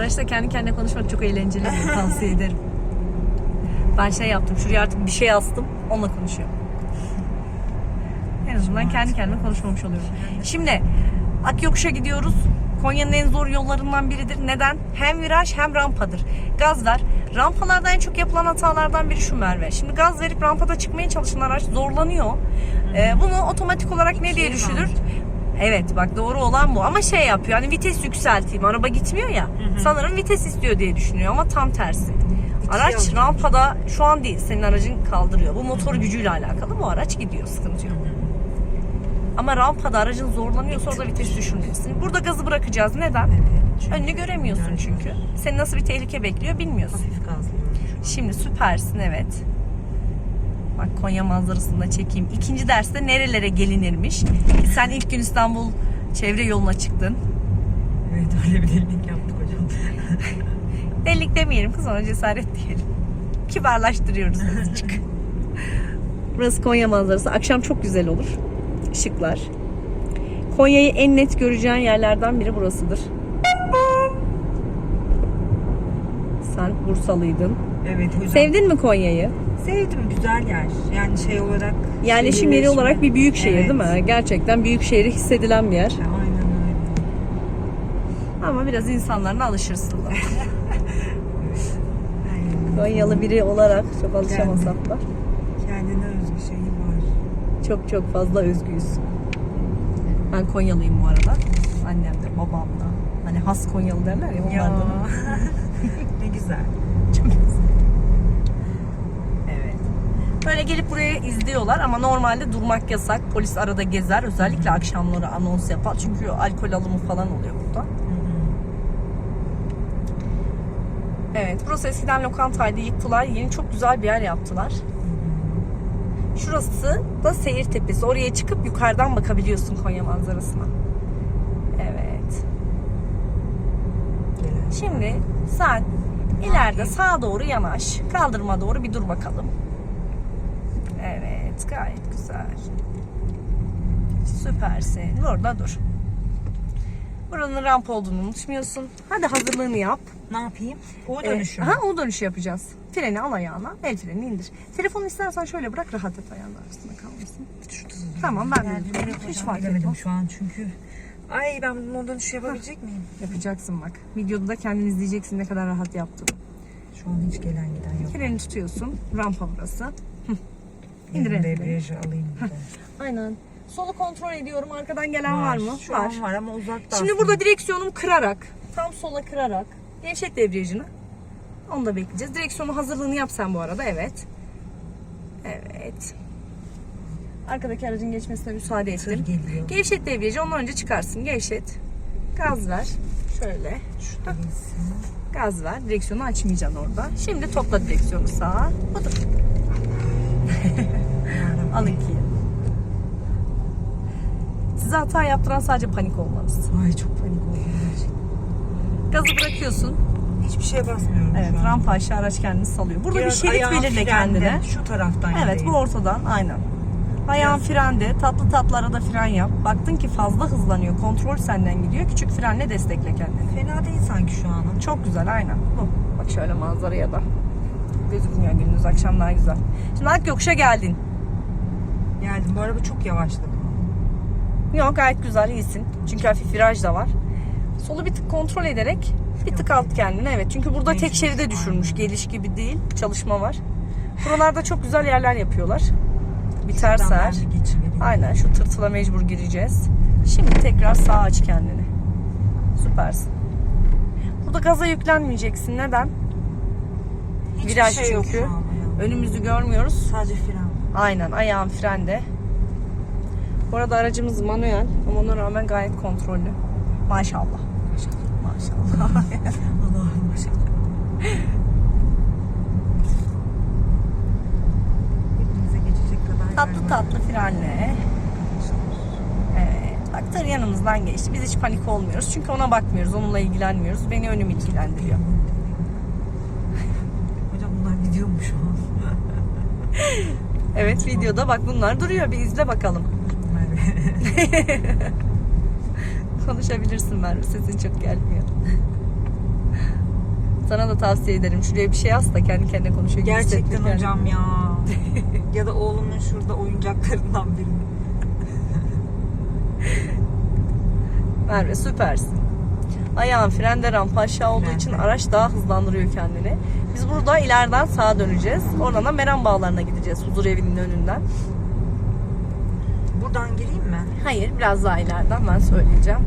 Araçta kendi kendine konuşmak çok eğlenceli. Tavsiye ederim. Ben şey yaptım. Şuraya artık bir şey astım. Onunla konuşuyorum. En azından kendi kendime konuşmamış oluyorum. Şimdi Akyokuş'a gidiyoruz. Konya'nın en zor yollarından biridir. Neden? Hem viraj hem rampadır. Gaz ver. Rampalarda en çok yapılan hatalardan biri şu Merve. Şimdi gaz verip rampada çıkmaya çalışan araç zorlanıyor. Ee, bunu otomatik olarak ne diye şey düşünür? Evet bak doğru olan bu ama şey yapıyor hani vites yükselteyim araba gitmiyor ya sanırım vites istiyor diye düşünüyor ama tam tersi. Araç alıyor. rampada şu an değil senin aracın kaldırıyor. Bu motor gücüyle alakalı bu araç gidiyor sıkıntı yok. Ama rampada aracın zorlanıyorsa orada vites düşürmelisin. Burada gazı bırakacağız. Neden? Evet. çünkü Önünü göremiyorsun çünkü. Seni nasıl bir tehlike bekliyor bilmiyorsun. Hafif gazlıyoruz. Şimdi süpersin evet. Bak Konya manzarasını da çekeyim. İkinci derste nerelere gelinirmiş. Sen ilk gün İstanbul çevre yoluna çıktın. Evet öyle bir delilik yaptık hocam. Delilik demeyelim kız ona cesaret diyelim. Kibarlaştırıyoruz azıcık. Burası Konya manzarası. Akşam çok güzel olur. Işıklar. Konya'yı en net göreceğin yerlerden biri burasıdır. Sen Bursalıydın. Evet hocam. Sevdin mi Konya'yı? Sevdim güzel yer. Yani şey olarak. Yerleşim yeri olarak bir büyük şehir Evet. değil mi? Gerçekten büyük şehri hissedilen bir yer. Aynen öyle. Ama biraz insanlarına alışırsın. Konyalı biri olarak çok alışamasak da. Kendine özgü şeyi var. Çok çok fazla özgüyüz. Ben Konyalıyım bu arada. Annem de babam da. Hani has Konyalı derler ya Ya. onlardan. ne güzel. Evet. Böyle gelip buraya izliyorlar ama normalde durmak yasak. Polis arada gezer. Özellikle akşamları anons yapar. Çünkü alkol alımı falan oluyor burada. Evet. Burası eskiden lokantaydı. Yıktılar. Yeni çok güzel bir yer yaptılar. Şurası da seyir tepesi. Oraya çıkıp yukarıdan bakabiliyorsun Konya manzarasına. Evet. Şimdi sen ileride sağa doğru yanaş. Kaldırıma doğru bir dur bakalım. Evet, gayet güzel. Süpersin. Burada dur. Buranın ramp olduğunu unutmuyorsun. Hadi hazırlığını yap. Ne yapayım? O Ee, dönüşüm. ha, o dönüşü yapacağız. Freni al ayağına, el freni indir. Telefonu istersen şöyle bırak, rahat et ayağın arasında kalmasın. Tamam, ben de Yani hocam, Hiç fark etmez. şu an çünkü. Ay ben bunun o dönüşü yapabilecek miyim? Yapacaksın bak. Videoda da kendin izleyeceksin ne kadar rahat yaptığını. Şu an hiç gelen giden yok. Freni tutuyorsun. Rampa burası. Hı. İndir Benim el freni. debriyajı alayım bir de. Aynen. Solu kontrol ediyorum. Arkadan gelen var, mı? Şu an var ama uzakta Şimdi aslında. burada direksiyonumu kırarak, tam sola kırarak, gevşet debriyajını. Onu da bekleyeceğiz. Direksiyonu hazırlığını yap sen bu arada. Evet. Evet. Arkadaki aracın geçmesine müsaade ettim. geliyor. Gevşet debriyajı. Ondan önce çıkarsın. Gevşet. Gaz ver. Şöyle. Şurada. Gaz ver. Direksiyonu açmayacaksın orada. Şimdi topla direksiyonu sağa. Budur. Al ikiyi. Size hata yaptıran sadece panik olmanız. Ay çok panik oldum gerçekten. Gazı bırakıyorsun. Hiçbir şeye basmıyorum Evet, şu an. rampa aşağı araç kendini salıyor. Burada Biraz bir şerit ayağım belirle frende, kendine. Şu taraftan Evet, gideyim. bu ortadan aynen. Ayağın frende, tatlı tatlı arada fren yap. Baktın ki fazla hızlanıyor, kontrol senden gidiyor. Küçük frenle destekle kendini. Fena değil sanki şu an. Çok güzel, aynen. Bu. Bak şöyle manzaraya da. Gözükmüyor gündüz, akşam daha güzel. Şimdi Akyokuş'a geldin. Geldim. Bu araba çok yavaşladı. Yok gayet güzel, iyisin. Çünkü hafif viraj da var. Solu bir tık kontrol ederek bir tık alt kendine. Evet çünkü burada tek şeride düşürmüş. Geliş gibi değil. Çalışma var. Buralarda çok güzel yerler yapıyorlar. Biter ser. Aynen şu tırtıla mecbur gireceğiz. Şimdi tekrar sağa aç kendini. Süpersin. Burada gaza yüklenmeyeceksin. Neden? Hiçbir viraj şey yok çünkü. şu an ayağımda. Önümüzü görmüyoruz. Sadece fren. Aynen ayağın frende. Bu arada aracımız manuel ama ona rağmen gayet kontrollü. Maşallah. Maşallah. Allah'ım maşallah. Hepinize geçecek kadar tatlı tatlı frenle. Evet. Bak tır yanımızdan geçti. Biz hiç panik olmuyoruz. Çünkü ona bakmıyoruz. Onunla ilgilenmiyoruz. Beni önüm ilgilendiriyor. Hocam bunlar gidiyor mu şu an? Evet videoda bak bunlar duruyor. Bir izle bakalım. Konuşabilirsin Merve. Sesin çok gelmiyor. Sana da tavsiye ederim. Şuraya bir şey yaz da kendi kendine konuşuyor. gibi Gerçekten hissettir kendini. hocam ya. ya da oğlumun şurada oyuncaklarından birini. Merve süpersin. Ayağın frende rampa aşağı olduğu için araç daha hızlandırıyor kendini. Biz burada ileriden sağa döneceğiz. Oradan da Meram Bağları'na gideceğiz. Huzur evinin önünden. Buradan gireyim mi? Hayır biraz daha ileriden ben söyleyeceğim.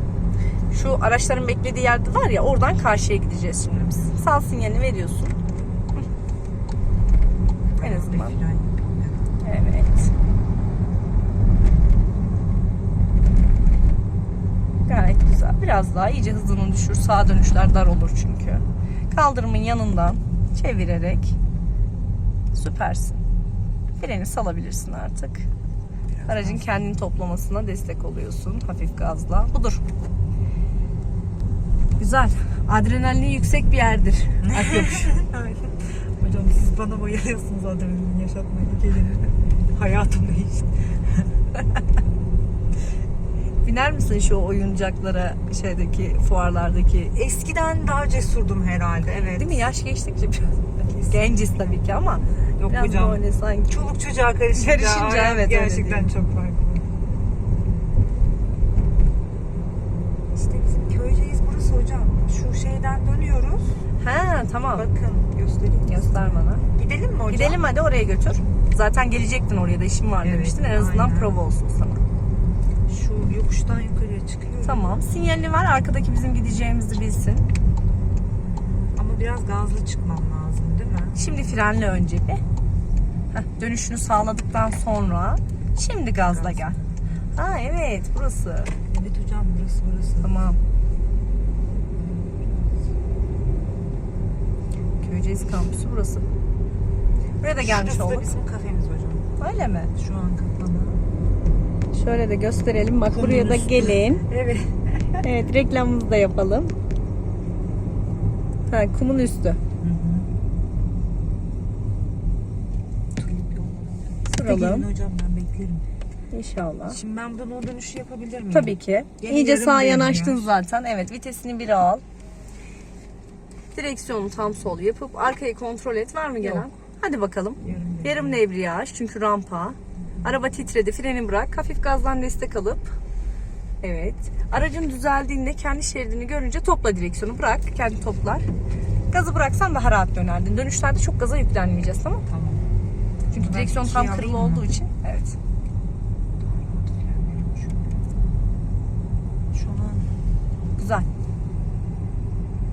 Şu araçların beklediği yerde var ya oradan karşıya gideceğiz şimdi biz. Sağ sinyalini veriyorsun. En azından. Evet. Gayet güzel. Biraz daha iyice hızını düşür. Sağa dönüşler dar olur çünkü. Kaldırımın yanından çevirerek süpersin. Freni salabilirsin artık. Aracın kendini toplamasına destek oluyorsun hafif gazla. Budur. Güzel. Adrenalini yüksek bir yerdir. Akyokuş. Hocam siz bana bayılıyorsunuz adrenalin yaşatmayı gelin. Hayatımda hiç. Biner misin şu oyuncaklara şeydeki fuarlardaki Eskiden daha cesurdum herhalde evet. Değil mi? Yaş geçtikçe biraz genciz tabii ki ama Yok biraz hocam. böyle sanki. Çoluk çocuğa karışınca, Karışınca evet, gerçekten çok farklı. İşte bizim köyceğiz burası hocam. Şu şeyden dönüyoruz. Ha tamam. Bakın göstereyim. Göster bana. Gidelim mi hocam? Gidelim hadi oraya götür. Zaten gelecektin oraya da işim var Evet, demiştin. En azından aynen. prova olsun sana. Yokuştan yukarıya çıkıyoruz. Tamam. Sinyalini var. Arkadaki bizim gideceğimizi bilsin. Ama biraz gazlı çıkmam lazım değil mi? Şimdi frenle önce bir. Heh, dönüşünü sağladıktan sonra şimdi gazla Gaz. gel. Ha evet burası. Evet hocam burası burası. Tamam. Köyceğiz kampüsü burası. Buraya da gelmiş Şurası da olduk. bizim kafemiz hocam. Öyle mi? Şu an kapalı. Şöyle de gösterelim. Bak Kumun buraya da üstü. gelin. Evet. Evet reklamımızı da yapalım. Ha, kumun üstü. Gelin Kuralım. hocam ben beklerim. İnşallah. Şimdi ben buradan o dönüşü yapabilir miyim? Tabii ki. Gene İyice yarım sağa yanaştın zaten. Evet vitesini bir al. Direksiyonu tam sol yapıp arkayı kontrol et. Var mı gelen? Yok. Hadi bakalım. Yarım dönüyor. Yarım debriyaj çünkü rampa. Araba titredi. Freni bırak. Hafif gazdan destek alıp. Evet. Aracın düzeldiğinde kendi şeridini görünce topla direksiyonu. Bırak. Kendi toplar. Gazı bıraksan daha rahat dönerdin. Dönüşlerde çok gaza yüklenmeyeceğiz tamam mı? Tamam. Çünkü direksiyon şey tam alayım kırılı olduğu için. Evet.